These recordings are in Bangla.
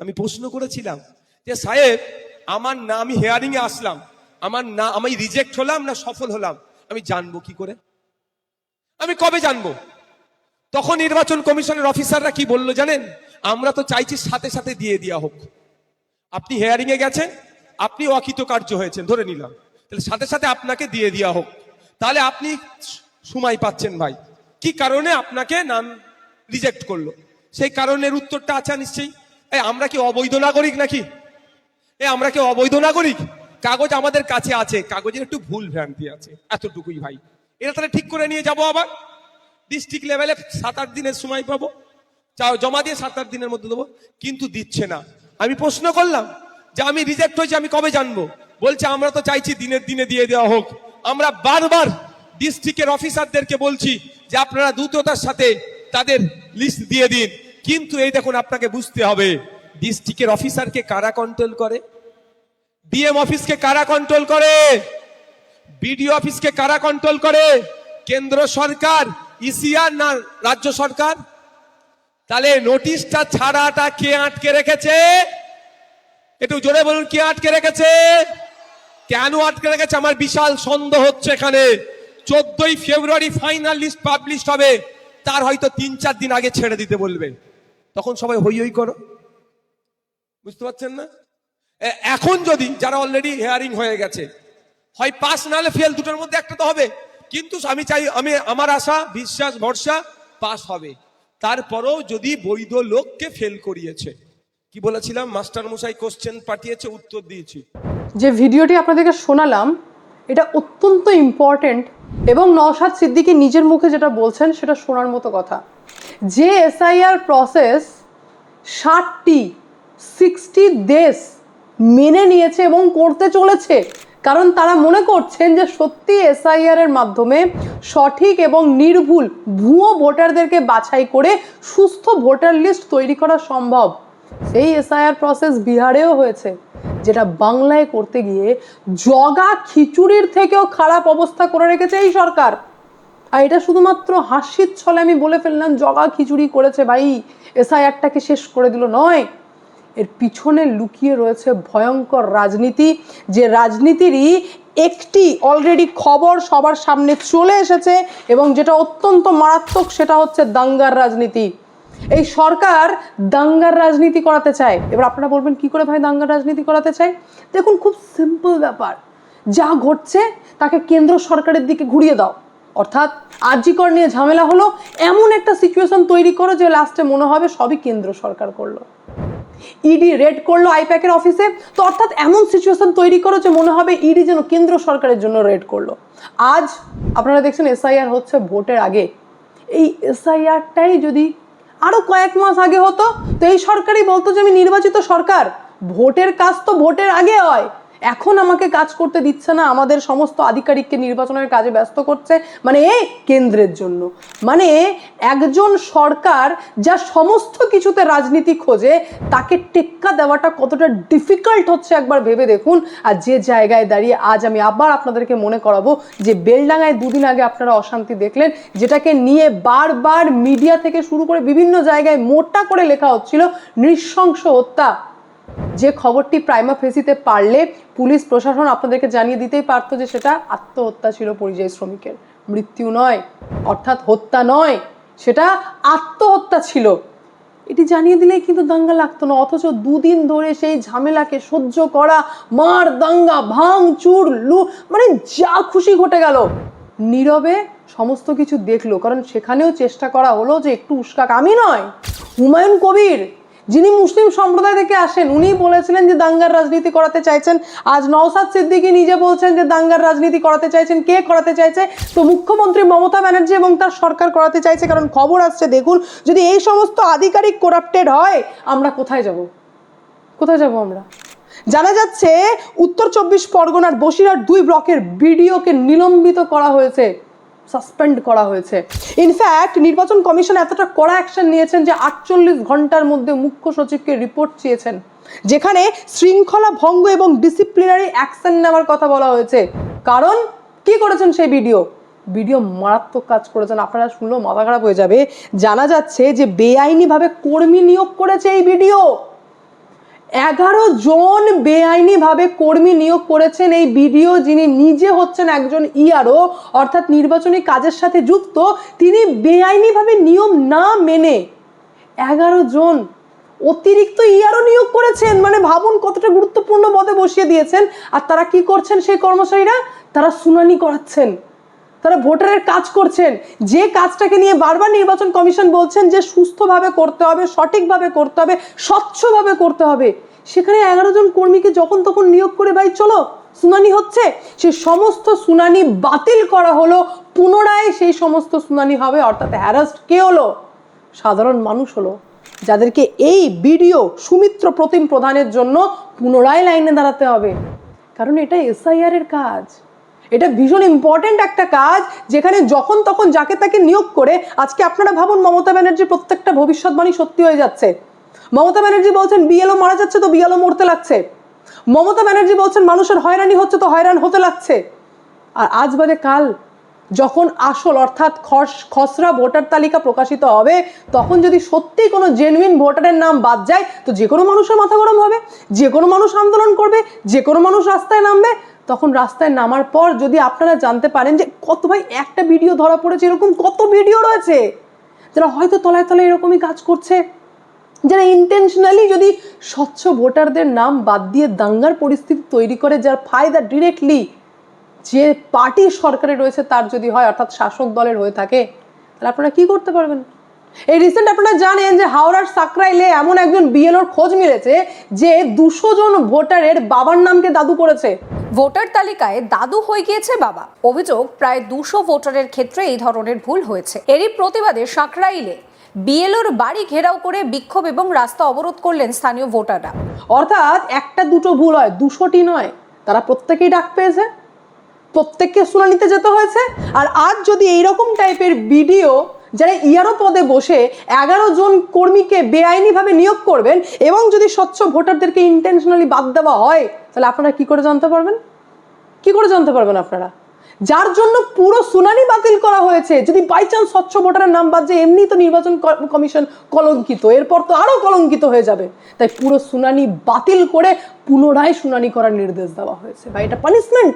আমি প্রশ্ন করেছিলাম যে, সাহেব, আমার না আমি হেয়ারিং এ আসলাম, আমার না আমি রিজেক্ট হলাম না সফল হলাম, আমি জানব কি করে? আমি কবে জানব? তখন নির্বাচন কমিশনের অফিসাররা কি বলল জানেন? আমরা তো চাইছি সাথে সাথে দিয়ে দেওয়া হোক। আপনি হেয়ারিং এ গেছেন, আপনি অকৃতকার্য হয়েছেন, ধরে নিলাম। তাহলে সাথে সাথে আপনাকে দিয়ে দেওয়া হোক। তাহলে আপনি সময় পাচ্ছেন ভাই। কি কারণে আপনাকে নাম রিজেক্ট করল? সেই কারণের উত্তরটা আছে নিশ্চয়ই। এই আমরা কি অবৈধ নাগরিক নাকি? এ, আমরা কি অবৈধ নাগরিক? কাগজ আমাদের কাছে আছে, কাগজের একটু ভুল ভ্রান্তি আছে, এতটুকুই ভাই। এটা তাহলে ঠিক করে নিয়ে যাব আবার? ডিস্ট্রিক্ট লেভেলে সাত আট দিনের সময় পাবো। চা- জমা দিয়ে সাত আট দিনের মধ্যে দেবো, কিন্তু দিচ্ছে না। আমি প্রশ্ন করলাম যে আমি রিজেক্ট হয়েছি, আমি কবে জানব? বলছে, আমরা তো চাইছি দিনের দিনে দিয়ে দেওয়া হোক। আমরা বারবার ডিস্ট্রিক্টের অফিসারদেরকে বলছি যে আপনারা দ্রুততার সাথে তাদের লিস্ট দিয়ে দিন। কিন্তু এই দেখুন আপনাকে বুঝতে হবে ডিস্ট্রিক্টের অফিসারকে কারা কন্ট্রোল করে? ডিএম অফিসকে কারা কন্ট্রোল করে? বিডিও অফিসকে কারা কন্ট্রোল করে? কেন্দ্র সরকার ইসিআর না রাজ্য সরকার? তাহলে নোটিশটা ছাড়াটা কে আটকে রেখেছে? একটু জোরে বলুন, কে আটকে রেখেছে? কেন আটকে রেখেছে? আমার বিশাল সন্দেহ হচ্ছে এখানে। চোদ্দই ফেব্রুয়ারি ফাইনাল লিস্ট পাবলিশ হবে। তার হয়তো তিন চার দিন আগে ছেড়ে দিতে বলবে। তখন সবাই হই হই করো। বুঝতে পারছেন না? এখন যদি যারা অলরেডি হেয়ারিং হয়ে গেছে, হয় পাস নাহলে ফেল দুটোর মধ্যে একটা তো হবে। কিন্তু আমি চাই, আমি, আমার আশা, বিশ্বাস, ভরসা, পাস হবে। তারপরেও যদি বৈধ লোককে ফেল করিয়েছে, কি বলেছিলাম? মাস্টার মশাই কোশ্চেন পাঠিয়েছে, উত্তর দিয়েছি। যে ভিডিওটি আপনাদেরকে শোনালাম, এটা অত্যন্ত ইম্পর্ট্যান্ট এবং নওশাদ সিদ্দিকি নিজের মুখে যেটা বলছেন, সেটা শোনার মতো কথা। যে এসআইআর প্রসেস ষাটটি সিক্সটি দেশ মেনে নিয়েছে এবং করতে চলেছে। কারণ তারা মনে করছেন যে সত্যি এসআইআর এর মাধ্যমে সঠিক এবং নির্ভুল ভুয়ো ভোটারদেরকে বাছাই করে সুস্থ ভোটার লিস্ট তৈরি করা সম্ভব। সেই এসআইআর প্রসেস বিহারেও হয়েছে, যেটা বাংলায় করতে গিয়ে জগা খিচুড়ির থেকেও খারাপ অবস্থা করে রেখেছে এই সরকার। আর এটা শুধুমাত্র হাসির ছলে আমি বলে ফেললাম, জগা খিচুড়ি করেছে ভাই। এসআইআরটাকে শেষ করে দিল, নয়। এর পিছনে লুকিয়ে রয়েছে ভয়ঙ্কর রাজনীতি, যে রাজনীতিরই একটি অলরেডি খবর সবার সামনে চলে এসেছে এবং যেটা অত্যন্ত মারাত্মক সেটা হচ্ছে দাঙ্গার রাজনীতি। এই সরকার দাঙ্গার রাজনীতি করাতে চায়। এবার আপনারা বলবেন, কি করে ভাই দাঙ্গার রাজনীতি করাতে চায়? দেখুন, খুব সিম্পল ব্যাপার। যা ঘটছে, তাকে কেন্দ্র সরকারের দিকে ঘুরিয়ে দাও। অর্থাৎ আর্যিকর নিয়ে ঝামেলা হলো, এমন একটা সিচুয়েশন তৈরি করো যে লাস্টে মনে হবে সবই কেন্দ্র সরকার করল। ইডি রেড করল আইপ্যাকের অফিসে তো অর্থাৎ এমন সিচুয়েশন তৈরি করো যে মনে হবে ইডি যেন কেন্দ্র সরকারের জন্য রেড করল। আজ আপনারা দেখছেন এসআইআর হচ্ছে ভোটের আগে। এই এসআইআরটাই যদি আরও কয়েক মাস আগে হতো, তো এই সরকারই বলতো যে আমি নির্বাচিত সরকার। ভোটের কাজ তো ভোটের আগে হয়। এখন আমাকে কাজ করতে দিচ্ছে না, আমাদের সমস্ত আধিকারিককে নির্বাচনের কাজে ব্যস্ত করছে মানে এই কেন্দ্রের জন্য। মানে একজন সরকার যা সমস্ত কিছুতে রাজনীতি খোঁজে, তাকে টেক্কা দেওয়াটা কতটা ডিফিকাল্ট হচ্ছে একবার ভেবে দেখুন। আর যে জায়গায় দাঁড়িয়ে আজ আমি আবার আপনাদেরকে মনে করাবো যে বেলডাঙায় দুদিন আগে আপনারা অশান্তি দেখলেন, যেটাকে নিয়ে বারবার মিডিয়া থেকে শুরু করে বিভিন্ন জায়গায় মোটা করে লেখা হচ্ছিল, নৃশংস হত্যা। যে খবরটি প্রাইমা ফেসিতে পারলে পুলিশ, প্রশাসন আপনাদেরকে জানিয়ে দিতেই পারতো যে সেটা আত্মহত্যা ছিল পরিযায়ী শ্রমিকের। মৃত্যু নয়, অর্থাৎ হত্যা নয়, সেটা আত্মহত্যা ছিল। এটি জানিয়ে দিলেই কিন্তু দাঙ্গা লাগতো না, অথচ দুদিন ধরে সেই ঝামেলাকে সহ্য করা, মার দাঙ্গা ভাঙ চুর লু মানে যা খুশি ঘটে গেল। নীরবে সমস্ত কিছু দেখল, কারণ সেখানেও চেষ্টা করা হলো যে একটু উস্কাক। আমি নয়, হুমায়ুন কবির যিনি মুসলিম সম্প্রদায় থেকে আসেন উনি বলেছিলেন যে দাঙ্গার রাজনীতি করাতে চাইছেন। আজ নওসাদ সিদ্দিকী নিজে বলছেন যে দাঙ্গার রাজনীতি করাতে চাইছেন, কে করাতে চাইছে? তো মুখ্যমন্ত্রী মমতা ব্যানার্জি এবং তার সরকার করাতে চাইছে, কারণ খবর আসছে, দেখুন, যদি এই সমস্ত আধিকারিক করাপ্টেড হয়, আমরা কোথায় যাব? কোথায় যাব আমরা? জানা যাচ্ছে, উত্তর চব্বিশ পরগনার বসিরহাট দুই ব্লকের বিডিওকে নিলম্বিত করা হয়েছে। সাসপেন্ড করা হয়েছে। ইনফ্যাক্ট নির্বাচন কমিশন এতটা কড়া অ্যাকশন নিয়েছেন যে আটচল্লিশ ঘণ্টার মধ্যে মুখ্য সচিবকে রিপোর্ট চেয়েছেন, যেখানে শৃঙ্খলা ভঙ্গ এবং ডিসিপ্লিনারি অ্যাকশন নেওয়ার কথা বলা হয়েছে। কারণ, কি করেছেন সেই ভিডিও ভিডিও মারাত্মক কাজ করেছেন। আপনারা শুনলেও মাথা খারাপ হয়ে যাবে। জানা যাচ্ছে যে বেআইনিভাবে কর্মী নিয়োগ করেছে এই ভিডিও এগারো জন বেআইনিভাবে কর্মী নিয়োগ করেছেন এই বিডিও, যিনি নিজে হচ্ছেন একজন ইআরও অর্থাৎ নির্বাচনী কাজের সাথে যুক্ত, তিনি বেআইনিভাবে নিয়ম না মেনে এগারো জন অতিরিক্ত ইয়ারও নিয়োগ করেছেন। মানে ভাবুন কতটা গুরুত্বপূর্ণ পদে বসিয়ে দিয়েছেন। আর তারা কি করছেন সেই কর্মচারীরা? তারা শুনানি করাচ্ছেন। তারা ভোটারের কাজ করছেন। যে কাজটাকে নিয়ে বারবার নির্বাচন কমিশন বলছেন যে সুস্থভাবে করতে হবে, সঠিকভাবে করতে হবে, স্বচ্ছভাবে করতে হবে। সেখানে এগারো জন কর্মীকে যখন তখন নিয়োগ করে, ভাই, চলো, শুনানি হচ্ছে। সেই সমস্ত শুনানি বাতিল করা হলো, পুনরায় সেই সমস্ত শুনানি হবে, অর্থাৎ হ্যারাস্ট কে হলো? সাধারণ মানুষ হলো, যাদেরকে এই ভিডিও সুমিত্র প্রতিম প্রধানের জন্য পুনরায় লাইনে দাঁড়াতে হবে। কারণ এটা এসআইআর এর কাজ। এটা ভীষণ ইম্পর্টেন্ট একটা কাজ, যেখানে যখন তখন যাকে তাকে নিয়োগ করে, আজকে আপনারা ভাবুন মমতা ব্যানার্জির প্রত্যেকটা ভবিষ্যৎবাণী সত্যি হয়ে যাচ্ছে। মমতা ব্যানার্জি বলছেন, বিএলও মারা যাচ্ছে তো বিএলও মরতে লাগছে। মমতা ব্যানার্জি বলছেন, মানুষের হয়রানি হচ্ছে তো হয়রান হতে লাগছে। আর আজ বাদে কাল, যখন আসল অর্থাৎ খস- খসড়া ভোটার তালিকা প্রকাশিত হবে, তখন যদি সত্যি কোনো জেনুইন ভোটারের নাম বাদ যায়, তো যে কোনো মানুষের মাথা গরম হবে, যে কোনো মানুষ আন্দোলন করবে, যে কোনো মানুষ রাস্তায় নামবে তখন রাস্তায় নামার পর যদি আপনারা জানতে পারেন যে, কত ভাই, একটা ভিডিও ধরা পড়েছে, এরকম কত ভিডিও রয়েছে? যারা হয়তো তলায় তলায় এরকমই কাজ করছে। যারা ইন্টেনশনালি যদি স্বচ্ছ ভোটারদের নাম বাদ দিয়ে দাঙ্গার পরিস্থিতি তৈরি করে, যার ফায়দা ডিরেক্টলি যে পার্টি সরকারে রয়েছে তার যদি হয়, অর্থাৎ শাসক দলের হয়ে থাকে, তাহলে আপনারা কি করতে পারবেন? এই রিসেন্ট আপনারা জানেন যে, হাওড়ার সাকরাইলে এমন একজন বিএলওর খোঁজ মিলেছে যে, দুশো জন ভোটারের বাবার নামকে দাদু করেছে। ভোটার তালিকায় দাদু হয়ে গিয়েছে বাবা। অভিযোগ, প্রায় দুশো ভোটারের ক্ষেত্রে এই ধরনের ভুল হয়েছে। এরই প্রতিবাদে সাঁকরাইলে বিএলওর বাড়ি ঘেরাও করে বিক্ষোভ এবং রাস্তা অবরোধ করলেন স্থানীয় ভোটাররা। অর্থাৎ একটা দুটো ভুল হয়, দুশোটি নয়। তারা প্রত্যেকেই ডাক পেয়েছে। প্রত্যেককে শুনানিতে যেতে হয়েছে। আর আজ যদি এইরকম টাইপের ভিডিও যারা ইয়ারও পদে বসে এগারো জন কর্মীকে বেআইনিভাবে নিয়োগ করবেন এবং যদি স্বচ্ছ ভোটারদেরকে ইন্টেনশনালি বাদ দেওয়া হয়, তাহলে আপনারা কি করে জানতে পারবেন? কি করে জানতে পারবেন আপনারা? যার জন্য পুরো শুনানি বাতিল করা হয়েছে। যদি বাই চান্স স্বচ্ছ ভোটারের নাম বাদ যায় এমনি তো নির্বাচন কমিশন কলঙ্কিত, এরপর তো আরও কলঙ্কিত হয়ে যাবে। তাই পুরো শুনানি বাতিল করে পুনরায় শুনানি করার নির্দেশ দেওয়া হয়েছে। বা এটা পানিশমেন্ট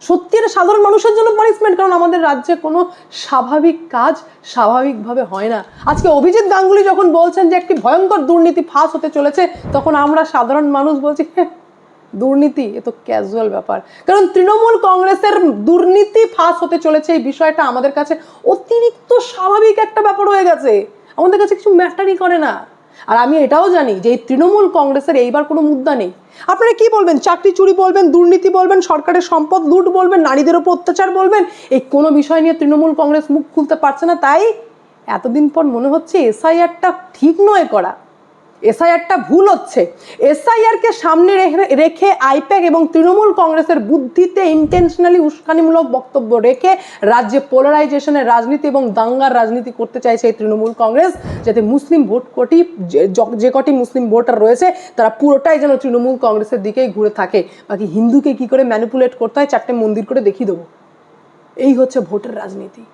সত্যি এটা সাধারণ মানুষের জন্য পানিশমেন্ট কারণ আমাদের রাজ্যে কোনো স্বাভাবিক কাজ স্বাভাবিকভাবে হয় না। আজকে অভিজিৎ গাঙ্গুলি যখন বলছেন যে একটি ভয়ঙ্কর দুর্নীতি ফাঁস হতে চলেছে তখন আমরা সাধারণ মানুষ বলছি "হ্যাঁ, দুর্নীতি এ তো ক্যাজুয়াল ব্যাপার। কারণ তৃণমূল কংগ্রেসের দুর্নীতি ফাঁস হতে চলেছে এই বিষয়টা আমাদের কাছে অতিরিক্ত স্বাভাবিক একটা ব্যাপার হয়ে গেছে। আমাদের কাছে কিছু ম্যাটারই করে না। আর আমি এটাও জানি যে এই তৃণমূল কংগ্রেসের এইবার কোনো মুদ্রা নেই। আপনারা কি বলবেন? চাকরি চুরি বলবেন, দুর্নীতি বলবেন, সরকারের সম্পদ লুট বলবেন, নারীদের ওপর অত্যাচার বলবেন? এই কোনো বিষয় নিয়ে তৃণমূল কংগ্রেস মুখ খুলতে পারছে না। তাই এতদিন পর মনে হচ্ছে এসআইআরটা ঠিক নয় করা। এসআইআরটা ভুল হচ্ছে। এসআইআরকে সামনে রেখে- আইপ্যাক এবং তৃণমূল কংগ্রেসের বুদ্ধিতে ইন্টেনশনালি উস্কানিমূলক বক্তব্য রেখে রাজ্যে পোলারাইজেশনের রাজনীতি এবং দাঙ্গার রাজনীতি করতে চাইছে এই তৃণমূল কংগ্রেস, যাতে মুসলিম ভোট কটি, যে কটি মুসলিম ভোটার রয়েছে, তারা পুরোটাই যেন তৃণমূল কংগ্রেসের দিকেই ঘুরে থাকে। বাকি হিন্দুকে কি করে ম্যানিপুলেট করতে হয়, চারটে মন্দির করে দেখিয়ে দেবো। এই হচ্ছে ভোটের রাজনীতি।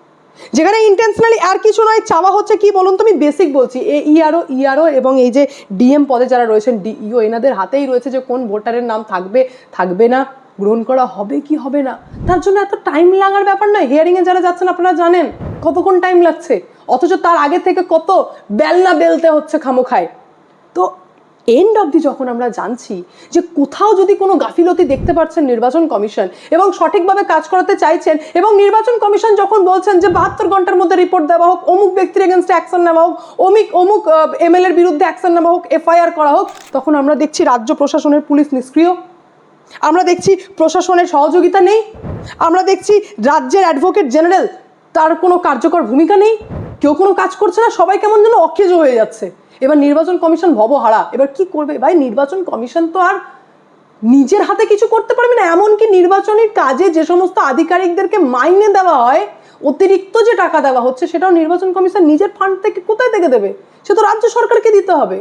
যেখানে ইন্টেনশনালি আর কিছু নয়, চাওয়া হচ্ছে কি বলুন তো? আমি বেসিক বলছি, এ ইআরও ইআরও এবং এই যে ডিএম পদে যারা রয়েছেন ডিইও এনাদের হাতেই রয়েছে যে কোন ভোটারের নাম থাকবে থাকবে না, গ্রহণ করা হবে কি হবে না? তার জন্য এত টাইম লাগার ব্যাপার নয়। হিয়ারিংয়ে যারা যাচ্ছেন, আপনারা জানেন কতক্ষণ টাইম লাগছে? অথচ তার আগে থেকে কত বেলনা বেলতে হচ্ছে খামোখায়। তো এন্ড অবধি যখন আমরা জানছি যে কোথাও যদি কোনো গাফিলতি দেখতে পাচ্ছেন নির্বাচন কমিশন এবং সঠিকভাবে কাজ করাতে চাইছেন এবং নির্বাচন কমিশন যখন বলছেন যে বাহাত্তর ঘণ্টার মধ্যে রিপোর্ট দেওয়া হোক, অমুক ব্যক্তির এগেনস্টে অ্যাকশন নেওয়া হোক, অমিক, অমুক এমএলএ এর বিরুদ্ধে অ্যাকশন নেওয়া হোক এফআইআর করা হোক, তখন আমরা দেখছি রাজ্য প্রশাসনের পুলিশ নিষ্ক্রিয়। আমরা দেখছি প্রশাসনের সহযোগিতা নেই। আমরা দেখছি রাজ্যের অ্যাডভোকেট জেনারেল তার কোনো কার্যকর ভূমিকা নেই। কেউ কোনো কাজ করছে না। সবাই কেমন যেন অকেজ হয়ে যাচ্ছে। এবার নির্বাচন কমিশন ভবহারা এবার কি করবে? ভাই, নির্বাচন কমিশন তো আর নিজের হাতে কিছু করতে পারবে না। এমনকি নির্বাচনের কাজে যে সমস্ত আধিকারিকদেরকে মাইনে দেওয়া হয়, অতিরিক্ত যে টাকা দেওয়া হচ্ছে, সেটাও নির্বাচন কমিশন নিজের ফান্ড থেকে কোথায় থেকে দেবে? সে তো রাজ্য সরকারকে দিতে হবে।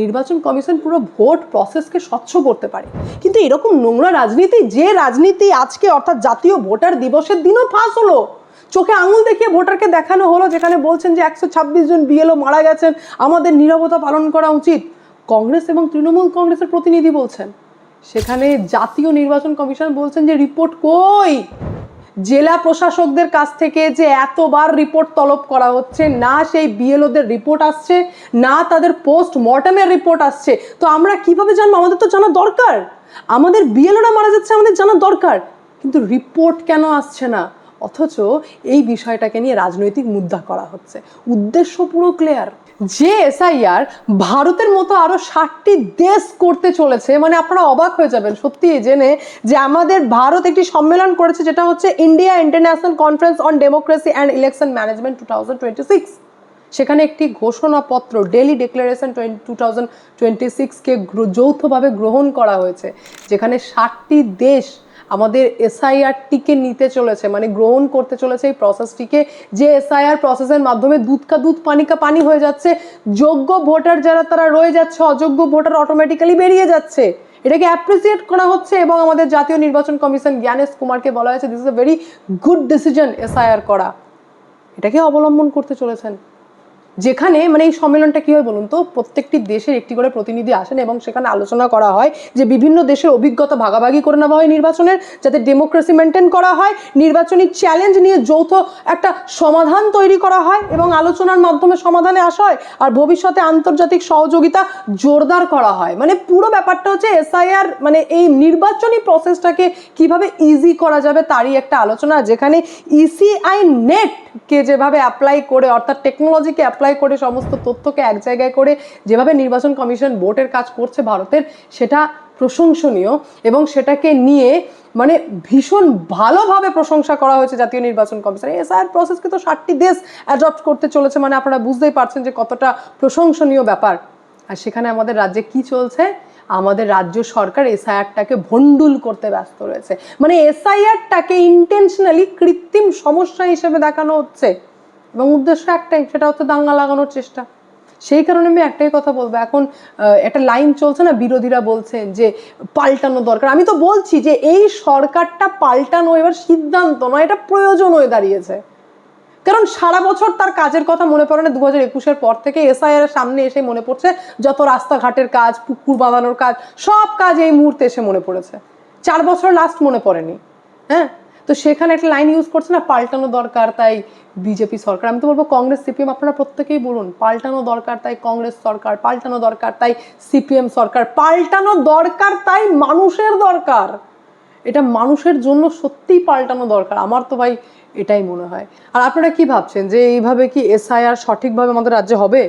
নির্বাচন কমিশন পুরো ভোট প্রসেসকে স্বচ্ছ করতে পারে। কিন্তু এরকম নোংরা রাজনীতি, যে রাজনীতি আজকে অর্থাৎ জাতীয় ভোটার দিবসের দিনও ফাঁস হলো। চোখে আঙুল দেখিয়ে ভোটারকে দেখানো হলো, যেখানে বলছেন যে একশো ছাব্বিশ জন বিএলও মারা গেছেন। আমাদের নীরবতা পালন করা উচিত। কংগ্রেস এবং তৃণমূল কংগ্রেসের প্রতিনিধি বলছেন, সেখানে জাতীয় নির্বাচন কমিশন বলছেন যে রিপোর্ট কই? জেলা প্রশাসকদের কাছ থেকে যে এতবার রিপোর্ট তলব করা হচ্ছে, না সেই বিএলওদের রিপোর্ট আসছে, না তাদের পোস্ট মর্টেমের রিপোর্ট আসছে। তো আমরা কীভাবে জানব? আমাদের তো জানা দরকার। আমাদের বিএলওরা মারা যাচ্ছে, আমাদের জানা দরকার। কিন্তু রিপোর্ট কেন আসছে না? অথচ এই বিষয়টাকে নিয়ে রাজনৈতিক মুদ্রা করা হচ্ছে। উদ্দেশ্য পুরো ক্লিয়ার যে এসআইআর ভারতের মতো আরও ষাটটি দেশ করতে চলেছে মানে আপনারা অবাক হয়ে যাবেন। সত্যি জেনে যে আমাদের ভারত একটি সম্মেলন করেছে যেটা হচ্ছে India international conference on democracy and election management two thousand twenty six সেখানে একটি ঘোষণাপত্র Delhi declaration two thousand twenty সিক্সকে যৌথভাবে গ্রহণ করা হয়েছে, যেখানে ষাটটি দেশ আমাদের এসআইআরটিকে নিতে চলেছে মানে গ্রহণ করতে চলেছে এই প্রসেসটিকে যে এসআইআর প্রসেসের মাধ্যমে দুধ কা দুধ, পানি কা পানি হয়ে যাচ্ছে। যোগ্য ভোটার যারা, তারা রয়ে যাচ্ছে, অযোগ্য ভোটার অটোমেটিক্যালি বেরিয়ে যাচ্ছে। এটাকে অ্যাপ্রিসিয়েট করা হচ্ছে এবং আমাদের জাতীয় নির্বাচন কমিশন জ্ঞানেশ কুমারকে বলা হয়েছে this is a very good decision SIR করা। এটাকে অবলম্বন করতে চলেছেন। যেখানে মানে এই সম্মেলনটা কি হয় বলুন তো, প্রত্যেকটি দেশের একটি করে প্রতিনিধি আসেন এবং সেখানে আলোচনা করা হয় যে বিভিন্ন দেশের অভিজ্ঞতা ভাগাভাগি করে নেওয়া হয় নির্বাচনের, যাতে ডেমোক্রেসি মেনটেন করা হয়, নির্বাচনী চ্যালেঞ্জ নিয়ে যৌথ একটা সমাধান তৈরি করা হয় এবং আলোচনার মাধ্যমে সমাধানে আসা হয় আর ভবিষ্যতে আন্তর্জাতিক সহযোগিতা জোরদার করা হয়। মানে পুরো ব্যাপারটা হচ্ছে এসআইআর মানে এই নির্বাচনী প্রসেসটাকে কীভাবে ইজি করা যাবে তারই একটা আলোচনা, যেখানে E ইসিআই নেটকে যেভাবে অ্যাপ্লাই করে, অর্থাৎ টেকনোলজিকে অ্যাপ্লাই করে সমস্ত তথ্যকে এক জায়গায় করে যেভাবে নির্বাচন কমিশন বোর্ডের কাজ করছে ভারতের, সেটা প্রশংসনীয় এবং সেটাকে নিয়ে মানে ভীষণ ভালোভাবে প্রশংসা করা হয়েছে জাতীয় নির্বাচন কমিশন। এসআইআর প্রসেসকে তো ষাটটি দেশ অ্যাডপ্ট করতে চলেছে মানে আপনারা বুঝতেই পারছেন যে কতটা প্রশংসনীয় ব্যাপার। আর সেখানে আমাদের রাজ্যে কি চলছে? আমাদের রাজ্য সরকার এসআইআরটাকে ভন্ডুল করতে ব্যস্ত রয়েছে। মানে এসআইআরটাকে ইন্টেনশনালি কৃত্রিম সমস্যা হিসেবে দেখানো হচ্ছে। এবং উদ্দেশ্য একটাই, সেটা হচ্ছে দাঙ্গা লাগানোর চেষ্টা। সেই কারণে আমি একটাই কথা বলব, এখন একটা লাইন চলছে না, বিরোধীরা বলছেন যে পাল্টানো দরকার। আমি তো বলছি যে এই সরকারটা পাল্টানো এবার সিদ্ধান্ত নয়, এটা প্রয়োজন হয়ে দাঁড়িয়েছে। কারণ সারা বছর তার কাজের কথা মনে পড়ে না দু হাজার একুশের পর থেকে এসআইআর এর সামনে এসে মনে পড়ছে যত রাস্তাঘাটের কাজ, পুকুর বাঁধানোর কাজ, সব কাজ এই মুহূর্তে এসে মনে পড়েছে। চার বছর লাস্ট মনে পড়েনি হ্যাঁ? তো সেখানে একটা লাইন ইউজ করছে না, পাল্টানো দরকার তাই বিজেপি সরকার। আমি তো বলব কংগ্রেস সিপিএম আপনারা প্রত্যেকেই বলুন, পাল্টানো দরকার তাই কংগ্রেস সরকার, পাল্টানো দরকার তাই সিপিএম সরকার, পাল্টানো দরকার তাই মানুষের দরকার। এটা মানুষের জন্য সত্যিই পাল্টানো দরকার, আমার তো ভাই এটাই মনে হয়। আর আপনারা কি ভাবছেন যে এইভাবে কি এসআইআর সঠিকভাবে আমাদের রাজ্যে হবে?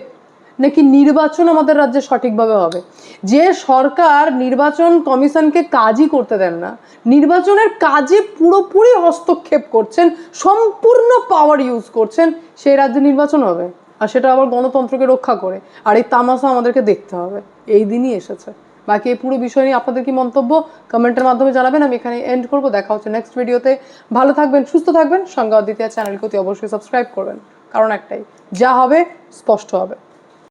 নাকি নির্বাচন আমাদের রাজ্যে সঠিকভাবে হবে? যে সরকার নির্বাচন কমিশনকে কাজই করতে দেন না, নির্বাচনের কাজে পুরোপুরি হস্তক্ষেপ করছেন, সম্পূর্ণ পাওয়ার ইউজ করছেন, সেই রাজ্যে নির্বাচন হবে। আর সেটা আবার গণতন্ত্রকে রক্ষা করে। আর এই তামাশা আমাদেরকে দেখতে হবে। এই দিনই এসেছে। বাকি এই পুরো বিষয় নিয়ে আপনাদের কি মন্তব্য কমেন্টের মাধ্যমে জানাবেন। আমি এখানে এন্ড করব। দেখা হচ্ছে নেক্সট ভিডিওতে ভালো থাকবেন, সুস্থ থাকবেন। সঙ্গে অদ্বিতীয় চ্যানেলকে অতি অবশ্যই সাবস্ক্রাইব করবেন। কারণ একটাই, যা হবে, স্পষ্ট হবে।